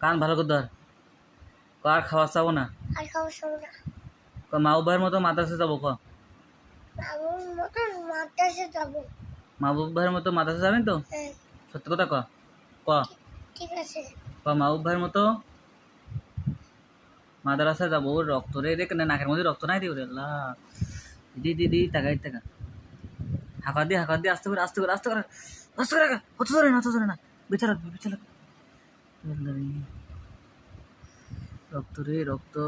কান ভালো করে ধর। আর খাবার চাবো না? আর খাব সব না। ক মা ভাইয়ের মতো মাদ্রাসা যাব ক? বাবুর মাহবুব ভাইয়ের মতো মাদ্রাসা যাবেন তো? হ্যাঁ। সত্যি কথা ক। ক। ঠিক আছে। ক মাহবুব ভাইয়ের মতো মাদ্রাসা যাব। ওর রক্ত রে রে কেন নাকের মধ্যে রক্ত নাই রে আল্লাহ। দি দি দি টাকা হাঁকা দিয়ে হাঁকা দিয়ে আস্তে করে আস্তে করে আস্তে করে আস্তে করে ধরে না হতে ধরে না। বেঁচে রাখবে। ରକ୍ତରେ ରକ୍ତ